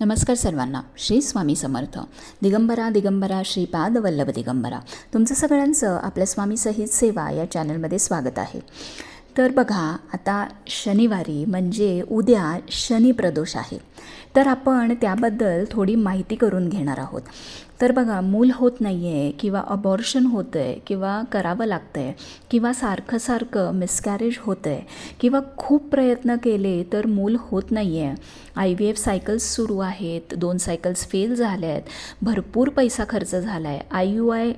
नमस्कार सर्वांना. श्री स्वामी समर्थ. दिगंबरा दिगंबरा श्रीपाद वल्लभ दिगंबरा. तुमचं सगळ्यांचं आपल्या स्वामी सहित सेवा या चॅनलमध्ये स्वागत आहे. तर बघा आता शनिवारी म्हणजे उद्या शनी प्रदोष आहे. तर आपण त्याबद्दल थोडी माहिती करून घेणार आहोत. तर बघा मूल होत नाही आहे किंवा अबॉर्शन होतं आहे किंवा करावं लागतं आहे किंवा सारखं सारखं मिसकॅरेज होतं आहे किंवा खूप प्रयत्न केले तर मूल होत नाही आहे आय व्ही एफ सायकल्स सुरू आहेत दोन सायकल्स फेल झाल्या आहेत भरपूर पैसा खर्च झाला आहे आय यू आय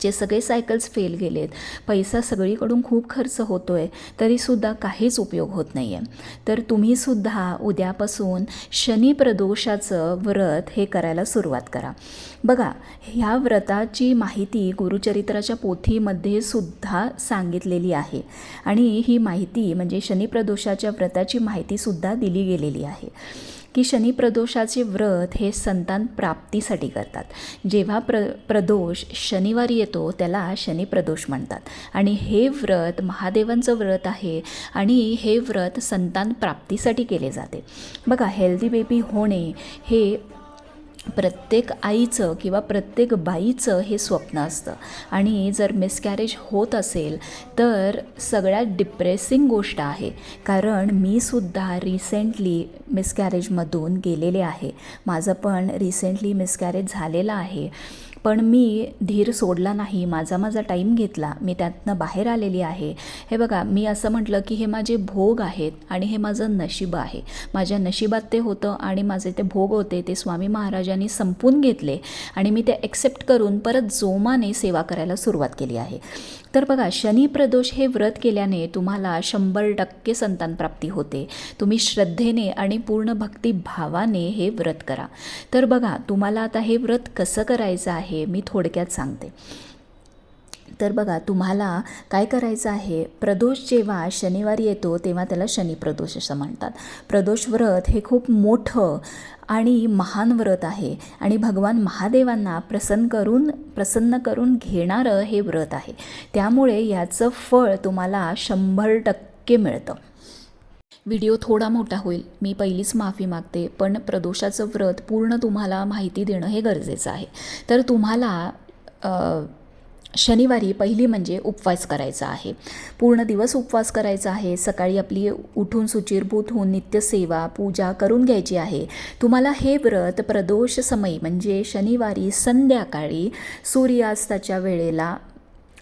जे सगळे सायकल्स फेल गेलेत पैसा सगळीकडून खूप खर्च होतो आहे तरीसुद्धा काहीच उपयोग होत नाही आहे तर तुम्हीसुद्धा उद्यापासून शनी प्रदोषाचं व्रत हे करायला सुरुवात करा. बघा ह्या व्रताची माहिती गुरुचरित्राच्या पोथीमध्ये सुद्धा सांगितलेली आहे. आणि ही माहिती म्हणजे शनी प्रदोषाच्या व्रताची माहितीसुद्धा दिली गेलेली आहे. की शनिप्रदोषाचे व्रत हे संतान प्राप्तीसाठी करतात. जेव्हा प्र प्रदोष शनिवारी येतो त्याला शनिप्रदोष म्हणतात. आणि हे व्रत महादेवांचं व्रत आहे आणि हे व्रत संतान प्राप्तीसाठी केले जाते. बघा हेल्दी बेबी होणे हे प्रत्येक आईचं किंवा प्रत्येक बाईचं हे स्वप्न असतं. आणि जर मिसकॅरेज होत असेल तर सगळ्यात डिप्रेसिंग गोष्ट आहे. कारण मी सुद्धा रिसेंटली मिसकॅरेजमधून गेलेले आहे. माझं पण रिसेंटली मिसकॅरेज झालेलं आहे. पण मी धीर सोडला नाही माझा माझा टाईम घेतला मी त्यातनं बाहेर आलेली आहे. हे बघा मी असं म्हटलं की हे माझे भोग आहेत आणि हे माझं नशीब आहे. माझ्या नशिबात ते होतं आणि माझे ते भोग होते ते स्वामी महाराजांनी संपून घेतले आणि मी ते ॲक्सेप्ट करून परत जोमाने सेवा करायला सुरुवात केली आहे. तर बघा शनी प्रदोष हे व्रत केल्याने तुम्हाला शंभर टक्के संतान प्राप्ती होते. तुम्ही श्रद्धेने आणि पूर्ण भक्तिभावाने हे व्रत करा. तर बघा तुम्हाला आता हे व्रत कसं करायचं आहे मी थोडक्यात सांगते. तर बघा तुम्हाला काय करायचं आहे? प्रदोष जेव्हा शनिवारी येतो तेव्हा त्याला शनिप्रदोष असं म्हणतात. प्रदोष व्रत हे खूप मोठं आणि महान व्रत आहे. आणि भगवान महादेवांना प्रसन्न करून प्रसन्न करून घेणारं हे व्रत आहे. त्यामुळे याचं फळ तुम्हाला शंभर टक्के मिळतं. व्हिडिओ थोडा मोठा होईल. मी पहिलीच माफी मागते. पण प्रदोषाचं व्रत पूर्ण तुम्हाला माहिती देणं हे गरजेचं आहे. तर तुम्हाला शनिवारी पहिली म्हणजे उपवास करायचा आहे. पूर्ण दिवस उपवास करायचा आहे. सकाळी आपली उठून सुचिरभूत होऊन नित्यसेवा पूजा करून घ्यायची आहे. तुम्हाला हे व्रत प्रदोष समयी म्हणजे शनिवारी संध्याकाळी सूर्यास्ताच्या वेळेला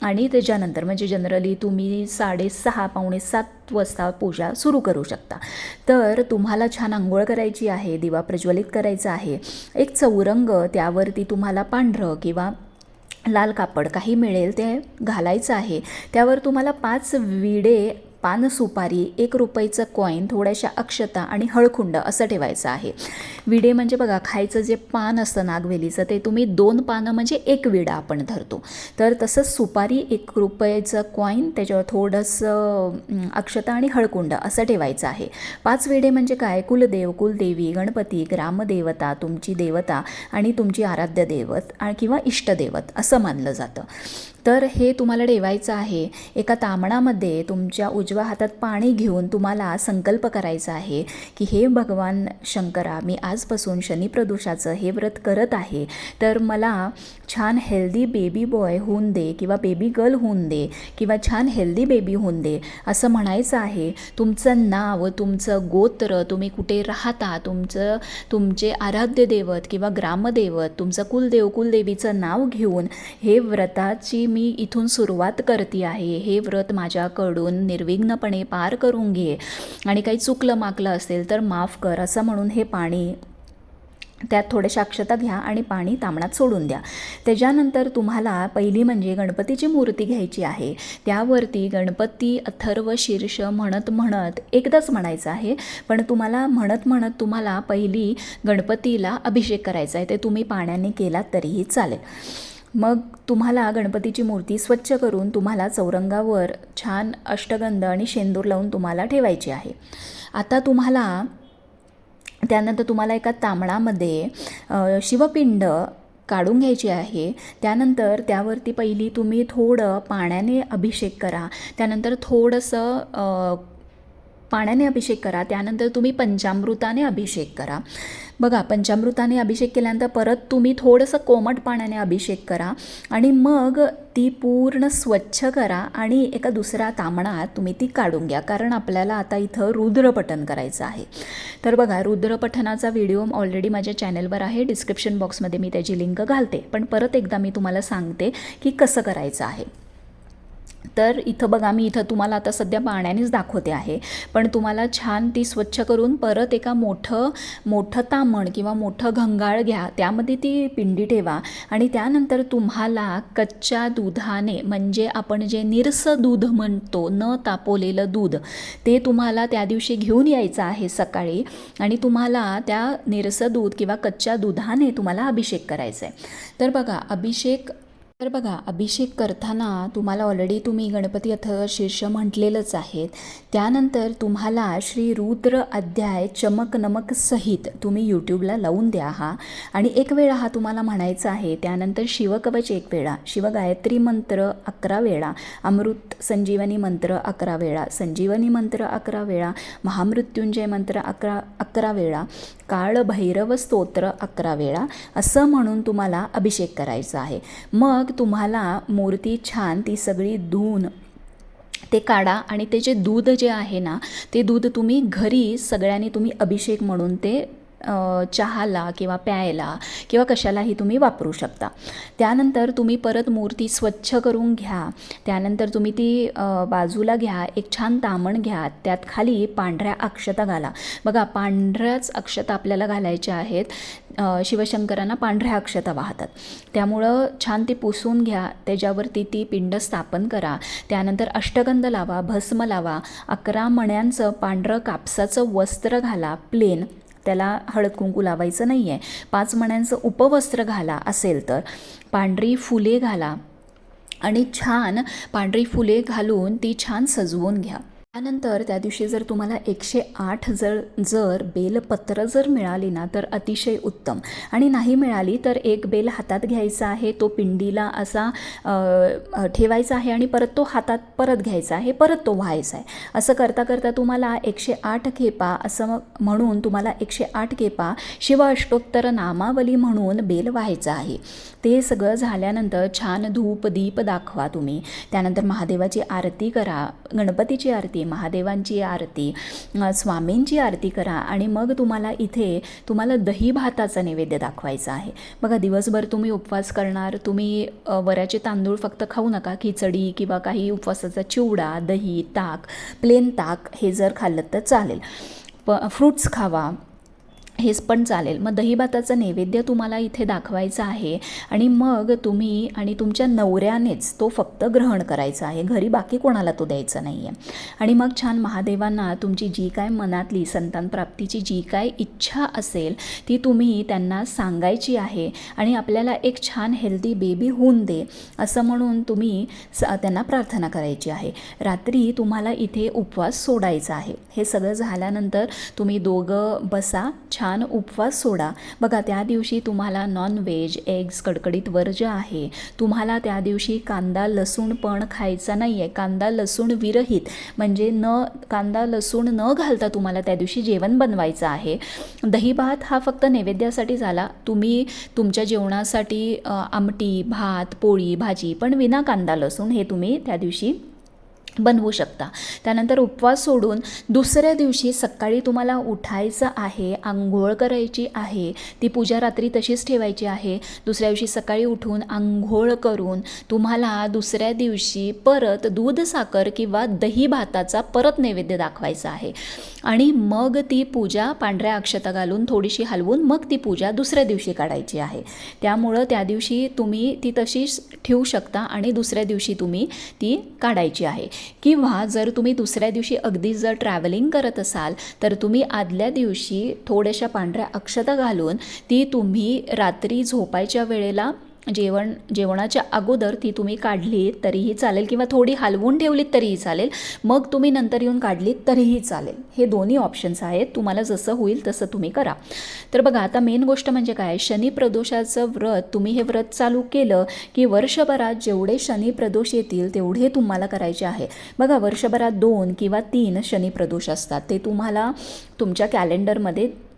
आणि त्याच्यानंतर म्हणजे जनरली तुम्ही साडेसहा पावणे सात वाजता पूजा सुरू करू शकता. तर तुम्हाला छान आंघोळ करायची आहे दिवा प्रज्वलित करायचा आहे. एक चौरंग त्यावरती तुम्हाला पांढरं किंवा लाल कापड काही मिळेल ते घालायचं आहे. त्यावर तुम्हाला पाच विडे पान सुपारी एक रुपयाचं कॉईन थोड्याशा अक्षता आणि हळखुंड असं ठेवायचं आहे. विडे म्हणजे बघा खायचं जे पान असतं नागवेलीचं ते तुम्ही दोन पानं म्हणजे एक विडा आपण धरतो. तर तसंच सुपारी एक रुपयाचं कॉईन त्याच्यावर थोडंसं अक्षता आणि हळकुंड असं ठेवायचं आहे. पाच विडे म्हणजे काय? कुलदेव कुलदेवी गणपती ग्रामदेवता तुमची देवता आणि तुमची आराध्य देवत किंवा इष्टदेवत असं मानलं जातं. तर हे तुम्हाला ठेवायचं आहे. एका तामणामध्ये तुमच्या उजव्या हातात पाणी घेऊन तुम्हाला संकल्प करायचा आहे की हे भगवान शंकरा मी आजपासून शनिप्रदोषाचं हे व्रत करत आहे. तर मला छान हेल्दी बेबी बॉय होऊन दे किंवा बेबी गर्ल होऊन दे किंवा छान हेल्दी बेबी होऊन दे. असं म्हणायचं आहे. तुमचं नाव तुमचं गोत्र तुम्ही कुठे राहता तुमचं तुमचे आराध्य देवत किंवा ग्रामदेवत तुमचं कुलदेव कुलदेवीचं नाव घेऊन हे व्रताची मी इथून सुरुवात करते आहे. हे व्रत माझ्याकडून निर्विघ्नपणे पार करून घे. आणि काही चुकलं माकलं असेल तर माफ कर. असं म्हणून हे पाणी त्यात थोड्याशा अक्षता घ्या आणि पाणी तांबणात सोडून द्या. त्याच्यानंतर तुम्हाला पहिली म्हणजे गणपतीची मूर्ती घ्यायची आहे. त्यावरती गणपती अथर्व शीर्ष म्हणत म्हणत एकदाच म्हणायचं आहे. पण तुम्हाला म्हणत म्हणत तुम्हाला पहिली गणपतीला अभिषेक करायचा आहे. ते तुम्ही पाण्याने केलात तरीही चालेल. मग तुम्हाला गणपतीची मूर्ती स्वच्छ करून तुम्हाला चौरंगावर छान अष्टगंध आणि शेंदूर लावून तुम्हाला ठेवायची आहे. आता तुम्हाला त्यानंतर तुम्हाला एका तांबडामध्ये शिवपिंड काढून घ्यायची आहे. त्यानंतर त्यावरती पहिली तुम्ही थोडं पाण्याने अभिषेक करा. त्यानंतर थोडंसं पाण्याने अभिषेक करा त्यानंतर तुम्ही पंचामृताने अभिषेक करा. बघा पंचामृताने अभिषेक केल्यानंतर परत तुम्ही थोडंसं कोमट पाण्याने अभिषेक करा आणि मग ती पूर्ण स्वच्छ करा आणि एका दुसऱ्या तांबणात तुम्ही ती काढून घ्या. कारण आपल्याला आता इथं रुद्रपठन करायचं आहे. तर बघा रुद्रपठनाचा व्हिडिओ ऑलरेडी माझ्या चॅनलवर आहे. डिस्क्रिप्शन बॉक्समध्ये मी त्याची लिंक घालते. पण परत एकदा मी तुम्हाला सांगते की कसं करायचं आहे. तर इथं बघा मी इथं तुम्हाला आता सध्या पाण्यानेच दाखवते आहे. पण तुम्हाला छान ती स्वच्छ करून परत एका मोठं मोठं तामण किंवा मोठं घंगाळ घ्या त्यामध्ये ती पिंडी ठेवा. आणि त्यानंतर तुम्हाला कच्च्या दुधाने म्हणजे आपण जे निरसं दूध म्हणतो न तापवलेलं दूध ते तुम्हाला त्या दिवशी घेऊन यायचं आहे सकाळी. आणि तुम्हाला त्या निरसं दूध किंवा कच्च्या दुधाने तुम्हाला अभिषेक करायचा आहे तर बघा अभिषेक तर बघा अभिषेक करताना तुम्हाला ऑलरेडी तुम्ही गणपती अथ शीर्ष म्हटलेलंच आहेत. त्यानंतर तुम्हाला श्री रुद्र अध्याय चमक नमक सहित तुम्ही यूट्यूबला लावून द्या हा. आणि एक वेळा हा तुम्हाला म्हणायचा आहे त्यानंतर शिवकवच एक वेळा शिवगायत्री मंत्र अकरा वेळा अमृत संजीवनी मंत्र अकरा वेळा संजीवनी मंत्र अकरा वेळा महामृत्युंजय मंत्र अकरा अकरा वेळा काळभैरव स्तोत्र अकरा वेळा असं म्हणून तुम्हाला अभिषेक करायचा आहे. मग तुम्हाला मूर्ती छान ती सगळी धुवून ते काढा आणि ते जे दूध जे आहे ना ते दूध तुम्ही घरी सगळ्यांनी तुम्ही अभिषेक म्हणून ते चहाला किंवा प्यायला किंवा कशालाही तुम्ही वापरू शकता. त्यानंतर तुम्ही परत मूर्ती स्वच्छ करून घ्या. त्यानंतर तुम्ही ती बाजूला घ्या एक छान तामण घ्या त्यात खाली पांढऱ्या अक्षता घाला. बघा पांढऱ्याच अक्षता आपल्याला घालायच्या आहेत. शिवशंकरांना पांढऱ्या अक्षता वाहतात. त्यामुळं छान ती पुसून घ्या त्याच्यावरती ती पिंड स्थापन करा. त्यानंतर अष्टगंध लावा भस्म लावा अकरा मण्यांचं पांढरं कापसाचं वस्त्र घाला प्लेन त्याला हळद कुंकू लावायचं नाही आहे पाच मण्यांचं उपवस्त्र घाला असेल तर. पांढरी फुले घाला आणि छान पांढरी फुले घालून ती छान सजवून घ्या. त्यानंतर त्या दिवशी जर तुम्हाला एकशे आठ जर जर बेलपत्र जर मिळाली ना तर अतिशय उत्तम. आणि नाही मिळाली तर एक बेल हातात घ्यायचा आहे तो पिंडीला असा ठेवायचा आहे आणि परत तो हातात परत घ्यायचा आहे परत तो व्हायचा आहे. असं करता करता तुम्हाला एकशे आठ खेपा असं म्हणून तुम्हाला एकशे आठ खेपा शिव अष्टोत्तर नामावली म्हणून बेल व्हायचं आहे. ते सगळं झाल्यानंतर छान धूप दीप दाखवा तुम्ही. त्यानंतर महादेवाची आरती करा गणपतीची आरती महादेवांची आरती स्वामींची आरती करा आणि मग तुम्हाला इथे तुम्हाला दही भाताचा नैवेद्य दाखवायचा आहे. बघा दिवसभर तुम्ही उपवास करणार तुम्ही वऱ्याचे तांदूळ फक्त खाऊ नका. खिचडी किंवा काही उपवासाचा चिवडा दही ताक प्लेन ताक हे जर खाल्लं तर चालेल. प फ्रूट्स खावा हेच पण चालेल. मग दहीभाताचं नैवेद्य तुम्हाला इथे दाखवायचं आहे आणि मग तुम्ही आणि तुमच्या नवऱ्यानेच तो फक्त ग्रहण करायचा आहे. घरी बाकी कोणाला तो द्यायचा नाही आहे आणि मग छान महादेवांना तुमची जी काय मनातली संतान प्राप्तीची जी काय इच्छा असेल ती तुम्ही त्यांना सांगायची आहे आणि आपल्याला एक छान हेल्दी बेबी होऊन दे असं म्हणून तुम्ही स त्यांना प्रार्थना करायची आहे. रात्री तुम्हाला इथे उपवास सोडायचा आहे. हे सगळं झाल्यानंतर तुम्ही दोघं बसा छान उपवास सोडा. बघा त्या दिवशी तुम्हाला नॉनव्हेज एग्स कडकडीत वर्ज आहे तुम्हाला त्या दिवशी कांदा लसूण पण खायचा नाही आहे कांदा लसूण विरहित. म्हणजे न कांदा लसूण न घालता तुम्हाला त्या दिवशी जेवण बनवायचं आहे. दही भात हा फक्त नैवेद्यासाठी झाला. तुम्ही तुमच्या जेवणासाठी आमटी भात पोळी भाजी पण विना कांदा लसूण हे तुम्ही त्या दिवशी बनवू शकता. त्यानंतर उपवास सोडून दुसऱ्या दिवशी सकाळी तुम्हाला उठायचं आहे आंघोळ करायची आहे ती पूजा रात्री तशीच ठेवायची आहे. दुसऱ्या दिवशी सकाळी उठून आंघोळ करून तुम्हाला दुसऱ्या दिवशी परत दूध साखर किंवा दही भाताचा परत नैवेद्य दाखवायचा आहे. आणि मग ती पूजा पांढऱ्या अक्षता घालून थोडीशी हलवून मग ती पूजा दुसऱ्या दिवशी काढायची आहे. त्यामुळं त्या दिवशी तुम्ही ती तशीच ठेवू शकता आणि दुसऱ्या दिवशी तुम्ही ती काढायची आहे. किंवा जर तुम्ही दुसऱ्या दिवशी अगदी जर ट्रॅव्हलिंग करत असाल तर तुम्ही आदल्या दिवशी थोड्याशा पांढऱ्या अक्षता घालून ती तुम्ही रात्री झोपायच्या वेळेला जेवण जेवणाच्या अगोदर ती तुम्ही काढली तरीही चालेल किंवा थोडी हलवून ठेवलीत तरीही चालेल. मग तुम्ही नंतर येऊन काढलीत तरीही चालेल. हे दोन्ही ऑप्शन्स आहेत. तुम्हाला जसं होईल तसं तुम्ही करा. तर बघा आता मेन गोष्ट म्हणजे काय? शनी प्रदोषाचं व्रत तुम्ही हे व्रत चालू केलं की वर्षभरात जेवढे शनी प्रदोष येतील तेवढे तुम्हाला करायचे आहे. बघा वर्षभरात दोन किंवा तीन शनी प्रदोष असतात. ते तुम्हाला तुमच्या कॅलेंडरमध्ये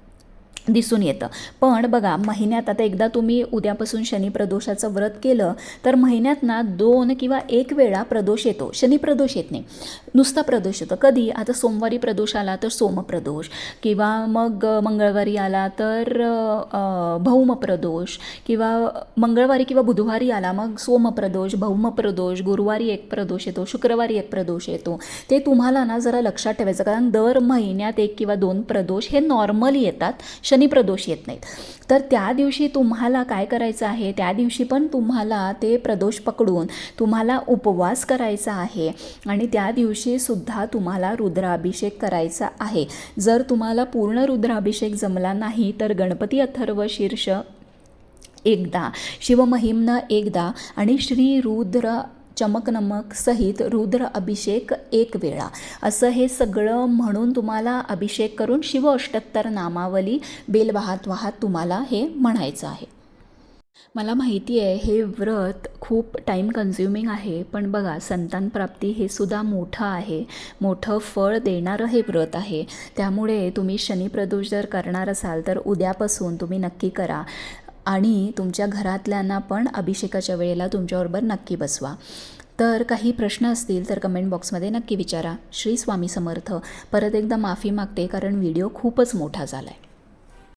दिसून येतं. पण बघा महिन्यात आता एकदा तुम्ही उद्यापासून शनी प्रदोषाचं व्रत केलं तर महिन्यात ना दोन किंवा एक वेळा प्रदोष येतो. शनी प्रदोष येत नाही. नुसता प्रदोष येतो. कधी? आता सोमवारी प्रदोष आला तर सोमप्रदोष किंवा मग मंगळवारी आला तर भौमप्रदोष किंवा मंगळवारी किंवा बुधवारी आला मग सोमप्रदोष भौमप्रदोष गुरुवारी एक प्रदोष येतो शुक्रवारी एक प्रदोष येतो. ते तुम्हाला ना जरा लक्षात ठेवायचं. कारण दर महिन्यात एक किंवा दोन प्रदोष हे नॉर्मली येतात. शनिप्रदोष येत नाहीत. तर त्या दिवशी तुम्हाला काय करायचं आहे? त्या दिवशी पण तुम्हाला ते प्रदोष पकडून तुम्हाला उपवास करायचा आहे आणि त्या दिवशी सुद्धा तुम्हाला रुद्राभिषेक करायचा आहे. जर तुम्हाला पूर्ण रुद्राभिषेक जमला नाही तर गणपती अथर्व शीर्ष एकदा शिवमहिमनं एकदा आणि श्री रुद्र चमकनमक सहित रुद्र अभिषेक एक वेळा. असं हे सगळं म्हणून तुम्हाला अभिषेक करून शिव अष्टोत्तर नामावली बेल वाहत वाहत तुम्हाला हे म्हणायचं आहे. मला माहिती आहे हे व्रत खूप टाईम कन्झ्युमिंग आहे पण बघा संतान प्राप्ती हे सुद्धा मोठं आहे. मोठं फळ देणारं हे व्रत आहे. त्यामुळे तुम्ही शनिप्रदोष जर करणार असाल तर उद्यापासून तुम्ही नक्की करा. आणि तुमच्या घरातल्यांना पण अभिषेकाच्या वेळेला तुमच्याबरोबर नक्की बसवा. तर काही प्रश्न असतील तर कमेंट बॉक्समध्ये नक्की विचारा. श्री स्वामी समर्थ. परत एकदा माफी मागते कारण व्हिडिओ खूपच मोठा झाला आहे